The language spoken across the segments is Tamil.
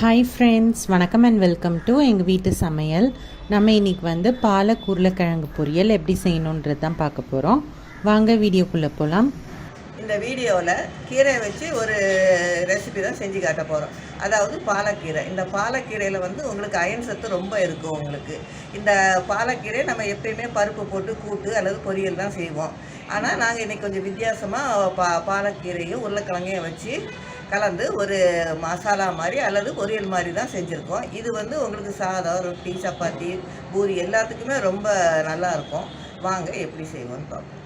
ஹாய் ஃப்ரெண்ட்ஸ் வணக்கம் அண்ட் வெல்கம் டு எங்கள் வீட்டு சமையல். நம்ம இன்னைக்கு வந்து பாலக் உருளைக்கிழங்கு பொரியல் எப்படி செய்யணுன்றது தான் பார்க்க போகிறோம் வாங்க வீடியோக்குள்ளே போகலாம் இந்த வீடியோவில் கீரையை வச்சு ஒரு ரெசிபி தான் செஞ்சு காட்ட போகிறோம் அதாவது பாலக்கீரை. இந்த பாலக்கீரையில் வந்து உங்களுக்கு அயன் சத்து ரொம்ப இருக்கும் உங்களுக்கு. இந்த பாலக்கீரை நம்ம எப்பயுமே பருப்பு போட்டு கூட்டு அல்லது பொரியல் தான் செய்வோம். ஆனால் நாங்கள் இன்றைக்கி கொஞ்சம் வித்தியாசமாக பா பாலக்கீரையும் உருளைக்கிழங்கையும் வச்சு கலந்து ஒரு மசாலா மாதிரி அல்லது பொரியல் மாதிரி தான் செஞ்சுருக்கோம். இது வந்து உங்களுக்கு சாதம் ரொட்டி சப்பாத்தி பூரி எல்லாத்துக்குமே ரொம்ப நல்லா இருக்கும். வாங்க எப்படி செய்வோம்னு பார்ப்போம்.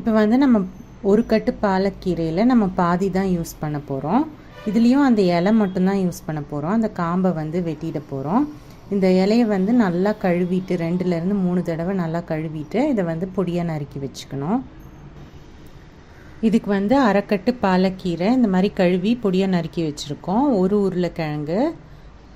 இப்போ வந்து நம்ம ஒரு கட்டு பாலக்கீரையில் நம்ம பாதி தான் யூஸ் பண்ண போகிறோம் இதுலேயும் அந்த இலை மட்டும்தான் யூஸ் பண்ண போகிறோம் அந்த காம்பை வந்து வெட்டிட போகிறோம் இந்த இலையை வந்து நல்லா கழுவிட்டு ரெண்டுலேருந்து மூணு தடவை நல்லா கழுவிட்டு இதை வந்து பொடியாக நறுக்கி வச்சுக்கணும். இதுக்கு வந்து அரைக்கட்டு பாலக்கீரை இந்த மாதிரி கழுவி பொடியாக நறுக்கி வச்சுருக்கோம். ஒரு உருளைக்கிழங்கு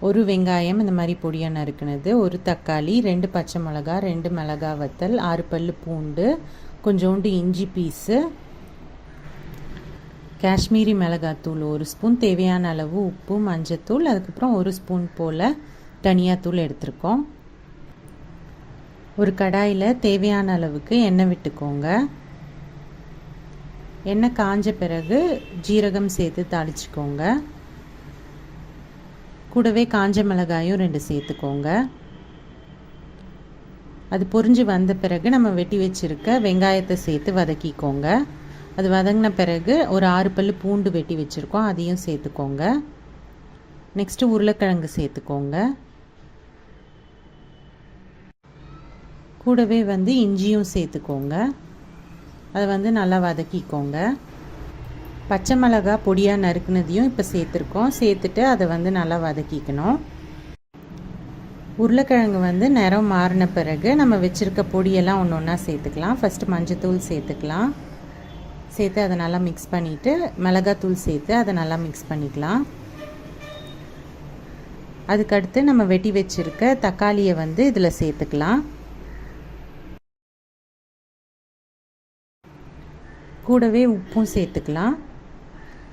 ஒரு வெங்காயம் இந்த மாதிரி பொடியாக நறுக்கினது ஒரு தக்காளி ரெண்டு பச்சை மிளகா ரெண்டு மிளகா வத்தல் ஆறு பல் பூண்டு கொஞ்சோண்டு இஞ்சி பீஸு காஷ்மீரி மிளகாத்தூள் ஒரு ஸ்பூன் தேவையான அளவு உப்பு மஞ்சத்தூள் அதுக்கப்புறம் ஒரு ஸ்பூன் போல் தனியாத்தூள் எடுத்திருக்கோம். ஒரு கடாயில் தேவையான அளவுக்கு எண்ணெய் விட்டுக்கோங்க. எண்ணெய் காஞ்ச பிறகு ஜீரகம் சேர்த்து தாளிச்சுக்கோங்க. கூடவே காஞ்ச மிளகாயும் ரெண்டு சேர்த்துக்கோங்க. அது பொரிஞ்சு வந்த பிறகு நம்ம வெட்டி வச்சுருக்க வெங்காயத்தை சேர்த்து வதக்கிக்கோங்க. அது வதங்கின பிறகு ஒரு ஆறு பல் பூண்டு வெட்டி வச்சுருக்கோம் அதையும் சேர்த்துக்கோங்க. நெக்ஸ்ட்டு உருளைக்கிழங்கு சேர்த்துக்கோங்க. கூடவே வந்து இஞ்சியும் சேர்த்துக்கோங்க. அதை வந்து நல்லா வதக்கிக்கோங்க. பச்சை மிளகா பொடியாக நறுக்குனதையும் இப்போ சேர்த்துருக்கோம். சேர்த்துட்டு அதை வந்து நல்லா வதக்கிக்கணும். உருளைக்கிழங்கு வந்து நிறம் மாறின பிறகு நம்ம வச்சுருக்க பொடியெல்லாம் ஒன்று ஒன்றா சேர்த்துக்கலாம். ஃபஸ்ட்டு மஞ்சத்தூள் சேர்த்துக்கலாம். சேர்த்து அதை நல்லா மிக்ஸ் பண்ணிவிட்டு மிளகாத்தூள் சேர்த்து அதை நல்லா மிக்ஸ் பண்ணிக்கலாம். அதுக்கடுத்து நம்ம வெட்டி வச்சுருக்க தக்காளியை வந்து இதில் சேர்த்துக்கலாம். கூடவே உப்பும் சேர்த்துக்கலாம்.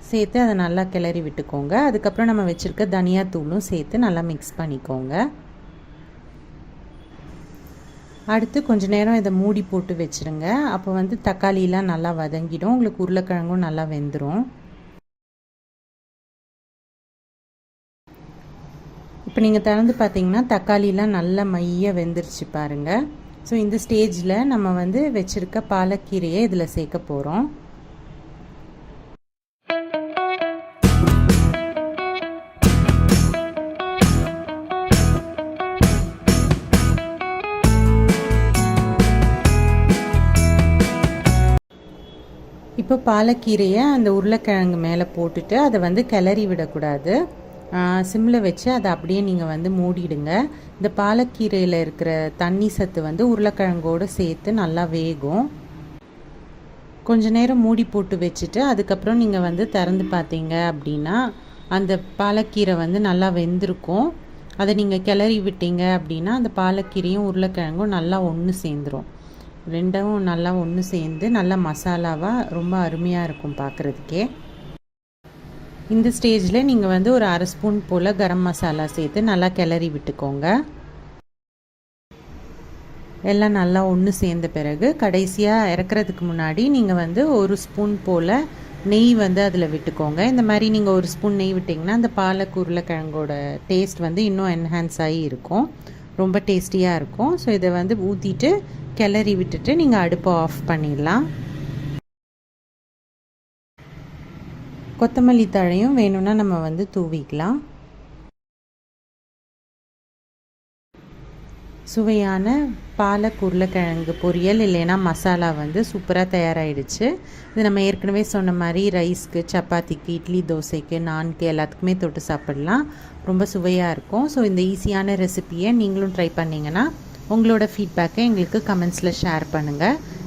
சேர்த்து அதை நல்லா கிளறி விட்டுக்கோங்க. அதுக்கப்புறம் நம்ம வச்சுருக்க தனியாத்தூளும் சேர்த்து நல்லா மிக்ஸ் பண்ணிக்கோங்க. அடுத்து கொஞ்ச நேரம் இதை மூடி போட்டு வச்சுருங்க. அப்போ வந்து தக்காளியெலாம் நல்லா வதங்கிடும். உங்களுக்கு உருளைக்கிழங்கும் நல்லா வெந்துடும் இப்போ நீங்கள் திறந்து பார்த்தீங்கன்னா தக்காளியெலாம் நல்லா மைய வெந்துருச்சு பாருங்கள் ஸோ இந்த ஸ்டேஜில் நம்ம வந்து வச்சுருக்க பாலக்கீரையை இதில் சேர்க்க போகிறோம் இப்போ பாலக்கீரையை அந்த உருளைக்கிழங்கு மேலே போட்டுட்டு அதை வந்து கிளறி விடக்கூடாது. சிம்மில் வச்சு அதை அப்படியே நீங்கள் வந்து மூடிடுங்க. இந்த பாலக்கீரையில் இருக்கிற தண்ணி சத்து வந்து உருளைக்கிழங்கோடு சேர்த்து நல்லா வேகும். கொஞ்ச நேரம் மூடி போட்டு வச்சுட்டு அதுக்கப்புறம் நீங்கள் வந்து திறந்து பார்த்தீங்க அப்படின்னா அந்த பாலக்கீரை வந்து நல்லா வெந்திருக்கும். அதை நீங்கள் கிளறி விட்டீங்க அப்படின்னா அந்த பாலக்கீரையும் உருளைக்கிழங்கும் நல்லா ஒன்று சேர்ந்துடும் ரெண்டும் நல்லா ஒன்று சேர்ந்து நல்லா மசாலாவாக ரொம்ப அருமையாக இருக்கும் பார்க்குறதுக்கே. இந்த ஸ்டேஜில் நீங்கள் வந்து ஒரு அரை ஸ்பூன் போல் கரம் மசாலா சேர்த்து நல்லா கிளறி விட்டுக்கோங்க. எல்லாம் நல்லா ஒன்று சேர்ந்த பிறகு கடைசியாக இறக்குறதுக்கு முன்னாடி நீங்கள் வந்து ஒரு ஸ்பூன் போல் நெய் வந்து அதில் விட்டுக்கோங்க. இந்த மாதிரி நீங்கள் ஒரு ஸ்பூன் நெய் விட்டிங்கன்னா அந்த பாலக் உருளைக்கிழங்கோட டேஸ்ட் வந்து இன்னும் என்ஹான்ஸ் ஆகி இருக்கும். ரொம்ப டேஸ்டியாக இருக்கும். ஸோ இதை வந்து ஊற்றிட்டு கிளறி விட்டுட்டு நீங்கள் அடுப்பை ஆஃப் பண்ணிடலாம். கொத்தமல்லி தழையும் வேணும்னா நம்ம வந்து தூவிக்கலாம். சுவையான பாலக் உருளைக்கிழங்கு பொரியல் இல்லைன்னா மசாலா வந்து சூப்பராக தயாராகிடுச்சு இது நம்ம ஏற்கனவே சொன்ன மாதிரி ரைஸ்க்கு சப்பாத்திக்கு இட்லி தோசைக்கு நான்கு எல்லாத்துக்குமே தொட்டு சாப்பிடலாம். ரொம்ப சுவையாக இருக்கும். ஸோ இந்த ஈஸியான ரெசிப்பியை நீங்களும் ட்ரை பண்ணிங்கன்னா உங்களோட ஃபீட்பேக்கை எங்களுக்கு கமெண்ட்ஸில் ஷேர் பண்ணுங்கள்